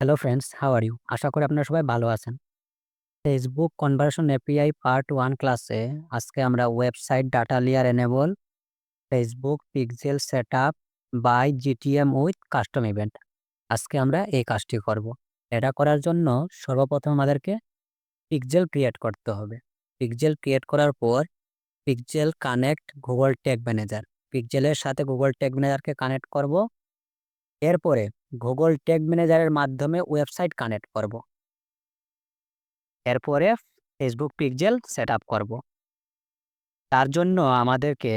Hello friends, how are you? আশা করি আপনারা সবাই ভালো আছেন। Facebook conversion API part one ক্লাসে আজকে আমরা website data layer enable Facebook pixel setup by GTM with custom event. আজকে আমরা এই কাজটি করব। এটা করার জন্য সর্বপ্রথম আমাদেরকে পিক্সেল ক্রিয়েট করতে হবে। পিক্সেল ক্রিয়েট করার পর pixel connect Google tag manager. পিক্সেলের সাথে গুগল ট্যাগ ম্যানেজারকে কানেক্ট করব। এরপরে গুগল ট্যাগ ম্যানেজারের মাধ্যমে ওয়েবসাইট কানেক্ট করব। এরপরে ফেসবুক পিকজেল সেট আপ করব। তার জন্য আমাদেরকে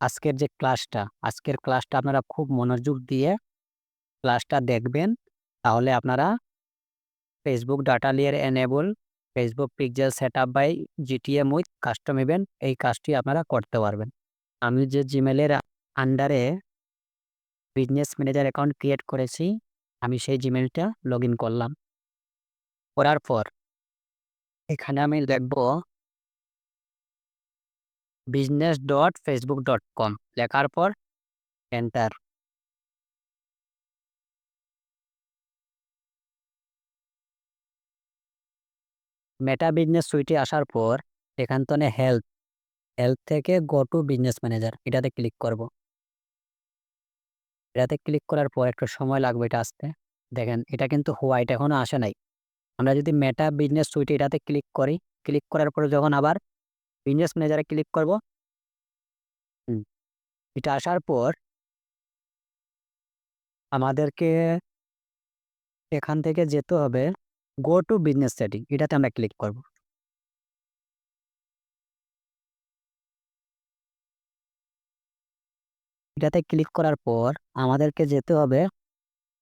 আজকের যে ক্লাসটা, আজকের ক্লাসটা আপনারা খুব মনোযোগ দিয়ে ক্লাসটা দেখবেন। তাহলে আপনারা Facebook data layer enable Facebook pixel set up by GTM with custom event এই কাজটি আপনারা করতে পারবেন। আমি যে জিমেলের আন্ডারে বিজনেস ম্যানেজার অ্যাকাউন্ট ক্রিয়েট করেছি, আমি সেই জিমেলটা লগ করলাম। করার পর এখানে আমি লিখব business dot Facebook dot com লেখার পর এন্টার। মেটা বিজনেস সুইটে আসার পর এখান থেকে হেলথ হেল্প থেকে গো টু বিজনেস ম্যানেজার এটাতে ক্লিক করব। এটাতে ক্লিক করার পর একটু সময় লাগবে এটা আসতে। দেখেন এটা কিন্তু হোয়াইট এখনও আসে নাই। আমরা যদি মেটা বিজনেস সুইটে এটাতে ক্লিক করি, ক্লিক করার পরে যখন আবার বিজনেস ম্যানেজারে ক্লিক করব এটা আসার পর আমাদেরকে এখান থেকে যেতে হবে গো টু বিজনেস সেটিং এটাতে আমরা ক্লিক করব। এটাতে ক্লিক করার পর আমাদেরকে যেতে হবে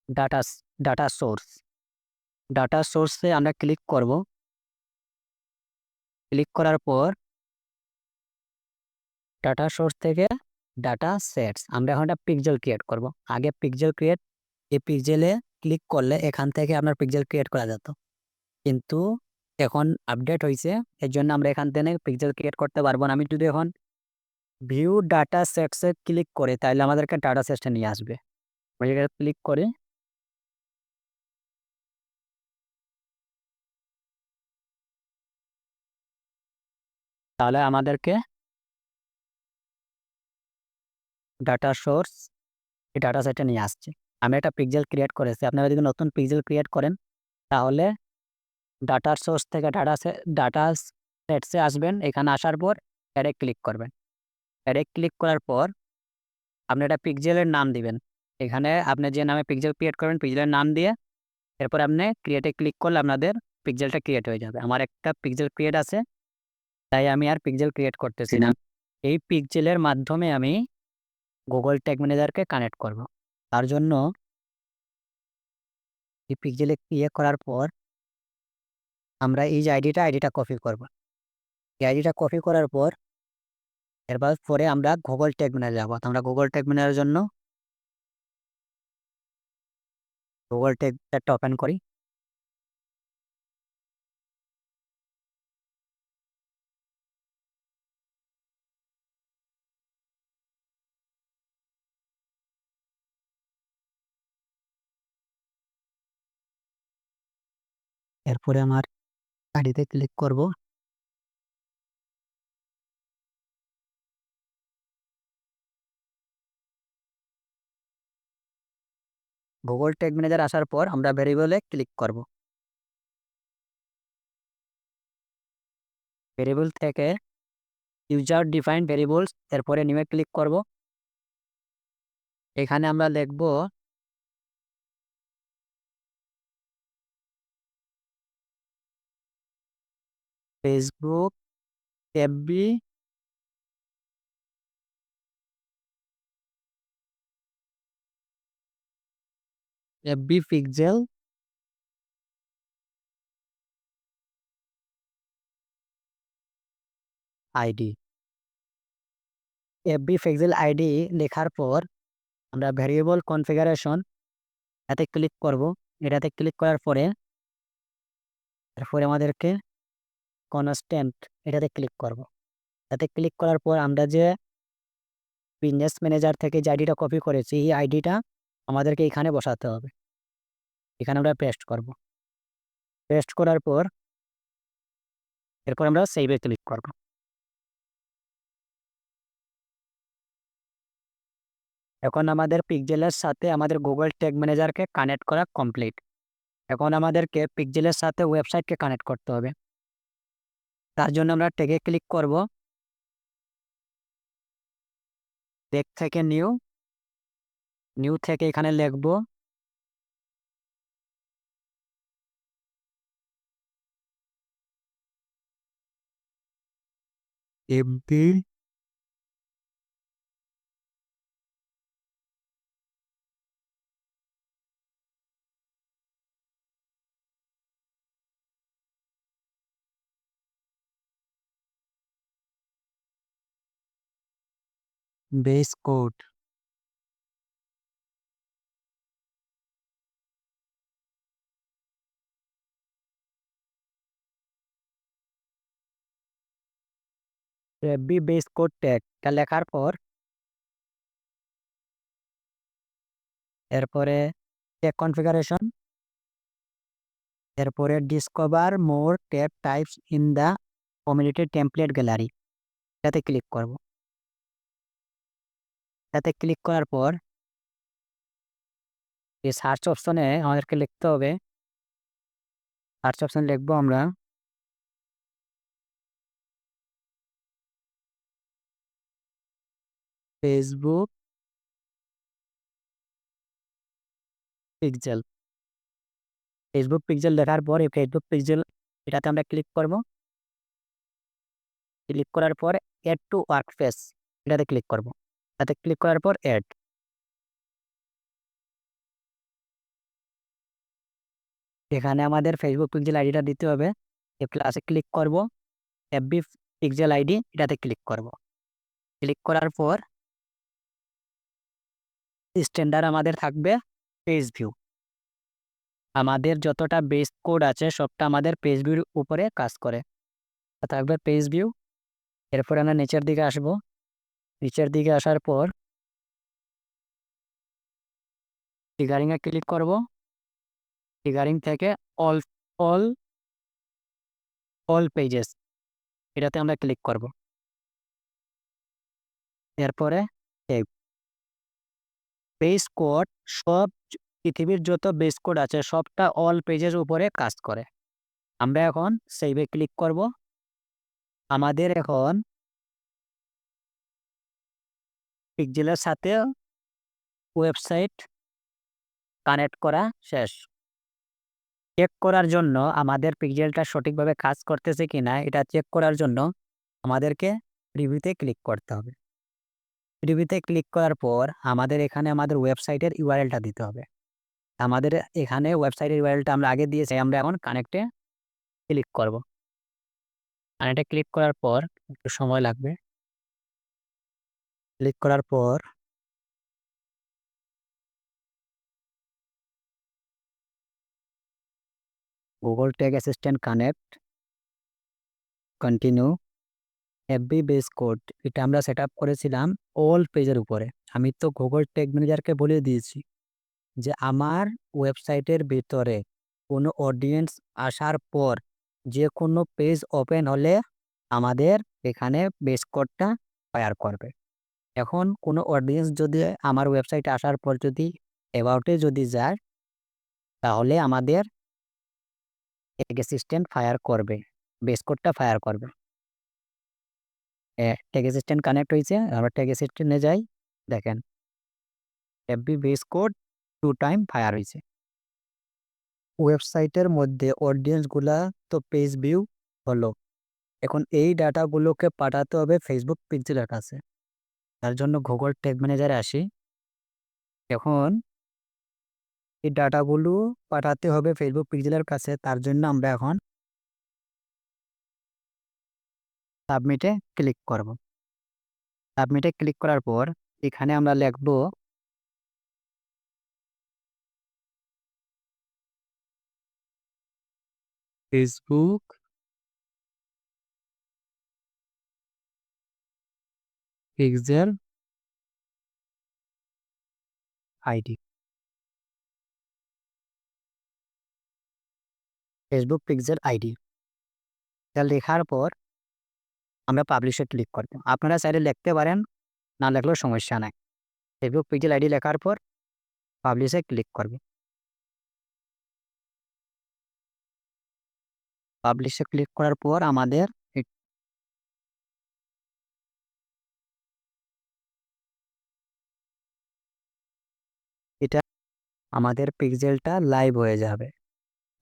ডাটা ডাটা সোর্স। ডাটা সোর্সে আমরা ক্লিক করব। ক্লিক করার পর ডাটা সোর্স থেকে ডাটা সেটস, আমরা এখন একটা পিক্সেল ক্রিয়েট করব। আগে পিকজেল ক্রিয়েট, এই পিক্সেলে ক্লিক করলে এখান থেকে আপনার পিকজেল ক্রিয়েট করা যেত। কিন্তু এখন আপডেট হয়েছে এর জন্য আমরা এখান থেকে পিকজেল ক্রিয়েট করতে পারব না। আমি যদি এখন ভিউ ডাটা সেটসে ক্লিক করি তাহলে আমাদেরকে ডাটা সেটসে নিয়ে আসবে। ক্লিক করি তাহলে আমাদেরকে ডাটা সোর্স এই ডাটা সেটে নিয়ে আসছে। আমি একটা পিক্সেল ক্রিয়েট করেছি। আপনারা যদি নতুন পিক্সেল ক্রিয়েট করেন, তাহলে ডাটা সোর্স থেকে ডাটা ডাটা সেটসে আসবেন। এখানে আসার পর অ্যাডে ক্লিক করবেন। অ্যাডে ক্লিক করার পর, আপনি একটা পিকজেলের নাম দিবেন। এখানে আপনি যে নামে পিক্সেল ক্রিয়েট করবেন পিক্সেলের নাম দিয়ে এরপর আপনি ক্রিয়েটে ক্লিক করলে আপনাদের পিক্সেলটা ক্রিয়েট হয়ে যাবে। আমার একটা পিক্সেল ক্রিয়েট আছে, তাই আমি আর পিক্সেল ক্রিয়েট করতেছি না। এই পিক্সেলের মাধ্যমে আমি গুগল ট্যাগ ম্যানেজারকে কানেক্ট করব। তার জন্য এই পিক্সেলে ক্রিয়েট করার পর আমরা এই যে আইডিটা আইডিটা কপি করব। এই আইডিটা কপি করার পর এরপর পরে আমরা গুগল ট্যাগ ম্যানেজার যাব। আমরা গুগল ট্যাগ জন্য গুগল ট্যাগ ট্যাগটা ওপেন করি। এরপরে আমার আইডিতে ক্লিক করব। গুগল ট্যাগ ম্যানেজার আসার পর আমরা ভেরিয়েবলে ক্লিক করব। ভেরিয়েবল থেকে ইউজার ডিফাইন ভেরিয়েবলস এরপরে এ ক্লিক করব। এখানে আমরা লিখব Facebook FB FB pixel ID. FB pixel ID লেখার পর আমরা ভেরিয়েবল কনফিগারেশন এতে ক্লিক করব। এটাতে ক্লিক করার পরে তারপরে আমাদেরকে কনস্ট্যান্ট এটাতে ক্লিক করব। এতে ক্লিক করার পর আমরা যে বিজনেস ম্যানেজার থেকে যে আইডিটা কপি করেছি, এই আইডিটা আমাদেরকে এখানে বসাতে হবে। এখানে আমরা পেস্ট করব। পেস্ট করার পর এরপর আমরা সেভে ক্লিক করব। এখন আমাদের পিকজেলের সাথে আমাদের গুগল ট্যাগ ম্যানেজারকে কানেক্ট করা কমপ্লিট এখন আমাদেরকে পিকজেলের সাথে ওয়েবসাইটকে কানেক্ট করতে হবে। তার জন্য আমরা ট্যাগে ক্লিক করব। ট্যাগ থেকে নিউ নিউ থেকে এখানে লিখব। MP base code. B base code ট্যাগটা লেখার পর এরপরে ট্যাগ কনফিগারেশন। এরপরে discover more tab types in the community template gallery. এটাতে ক্লিক করব। এটাতে ক্লিক করার পর এই সার্চ অপশনে আমাদেরকে লিখতে হবে। সার্চ অপশন লিখব আমরা ফেসবুক পিক্সেল ফেসবুক পিক্সেল দেখার পর ফেসবুক পিক্সেল এটাতে আমরা ক্লিক করব। ক্লিক করার পর অ্যাড টু ওয়ার্ক ফেস এটাতে ক্লিক করব। এটাতে ক্লিক করার পর অ্যাড এখানে আমাদের ফেসবুক পিক্সেল আইডিটা দিতে হবে। প্লাসে ক্লিক করব। এফবি পিক্সেল আইডি এটাতে ক্লিক করব। ক্লিক করার পর স্ট্যান্ডার্ড আমাদের থাকবে পেজ ভিউ আমাদের যতটা বেস কোড আছে, সবটা আমাদের পেজ ভিউর উপরে কাজ করে। থাকবে পেজ ভিউ এরপর আমরা নিচের দিকে আসব। নিচের দিকে আসার পর ফিগারিংয়ে ক্লিক করব। ফিগারিং থেকে অল অল অল পেজেস এটাতে আমরা ক্লিক করব। এরপরে বেস কোড সব পৃথিবীর যত বেস কোড আছে, সবটা অল পেজের উপরে কাজ করে। আমরা এখন সেইভে ক্লিক করব। আমাদের এখন পিকজেলের সাথে ওয়েবসাইট কানেক্ট করা শেষ। চেক করার জন্য আমাদের পিকজেলটা সঠিকভাবে কাজ করতেছে কি না এটা চেক করার জন্য আমাদেরকে রিভিউতে ক্লিক করতে হবে। রিভিউতে ক্লিক করার পর আমাদের এখানে আমাদের ওয়েবসাইটের ইউআরএলটা দিতে হবে। আমাদের এখানে ওয়েবসাইটের ইউআরএলটা আমরা আগে দিয়েছি, আমরা এখন কানেক্টে ক্লিক করব। কানেক্টে ক্লিক করার পর একটু সময় লাগবে। ক্লিক করার পর Google tag assistant connect continue FB base code এটা আমরা সেট করেছিলাম। অল পেজের উপরে। আমি তো গুগল ট্যাগ ম্যানেজারকে বলে দিয়েছি যে আমার ওয়েবসাইটের ভিতরে কোনো অডিয়েন্স আসার পর যে কোনো পেজ ওপেন হলে আমাদের এখানে বেস কোডটা ফায়ার করবে। এখন কোনো অডিয়েন্স যদি আমার ওয়েবসাইটে আসার পর যদি অ্যাবাউটে যদি যায়, তাহলে আমাদের অ্যাসিস্ট্যান্ট ফায়ার করবে বেস কোডটা ফায়ার করবে। ট্যাগ অ্যাসিস্ট্যান্ট কানেক্ট হয়েছে আমরা ট্যাগ অ্যাসিস্ট্যান্টে যাই, দেখেন। FB base code two time fire হয়েছে ওয়েবসাইটের মধ্যে অডিয়েন্সগুলা তো পেজ ভিউ হলো। এখন এই ডাটাগুলোকে পাঠাতে হবে ফেসবুক পিক্সেলের কাছে। তার জন্য গুগল ট্যাগ ম্যানেজারে আসি। এখন এই ডাটাগুলো পাঠাতে হবে ফেসবুক পিক্সেলের কাছে, তার জন্য আমরা এখন সাবমিটে ক্লিক করব। সাবমিটে ক্লিক করার পর এখানে আমরা লিখব Facebook pixel ID Facebook pixel ID লেখার পর আমরা পাবলিশে ক্লিক করব। আপনারা চাইলে লিখতে পারেন, না লেখলেও সমস্যা নাই। ফেসবুক পিক্সেল আইডি লেখার পর পাবলিশে ক্লিক করবে। পাবলিশে ক্লিক করার পর আমাদের এটা আমাদের পিক্সেলটা লাইভ হয়ে যাবে।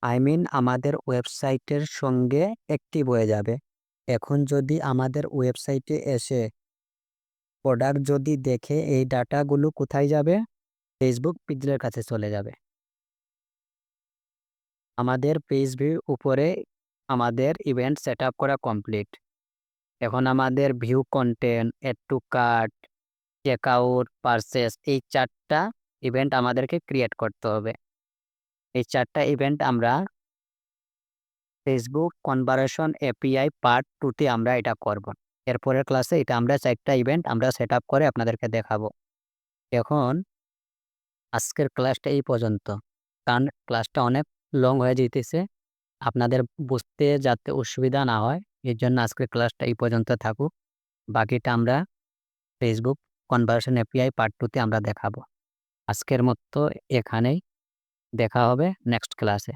আই মিন আমাদের ওয়েবসাইটের সঙ্গে অ্যাক্টিভ হয়ে যাবে। এখন যদি আমাদের ওয়েবসাইটে এসে প্রোডাক্ট যদি দেখে এই ডাটাগুলো কোথায় যাবে? ফেসবুক পিক্সেলের কাছে চলে যাবে। আমাদের পেজ ভিউ উপরে আমাদের ইভেন্ট সেট করা কমপ্লিট এখন আমাদের view content add to cart checkout purchase এই চারটা ইভেন্ট আমাদেরকে ক্রিয়েট করতে হবে। এই চারটা ইভেন্ট আমরা ফেসবুক কনভারেশন এপিআই পার্ট টুতে আমরা এটা করব। এরপরের ক্লাসে এটা আমরা চারটা ইভেন্ট আমরা সেট করে আপনাদেরকে দেখাবো। এখন আজকের ক্লাসটা এই পর্যন্ত। কারণ ক্লাসটা অনেক লং হয়ে যেতেছে। আপনাদের বুঝতে যাতে অসুবিধা না হয়, এর জন্য আজকের ক্লাসটা এই পর্যন্ত থাকুক। বাকিটা আমরা ফেসবুক কনভার্সন এপিআই পার্ট টুতে আমরা দেখাবো। আজকের মতো এখানেই। দেখা হবে নেক্সট ক্লাসে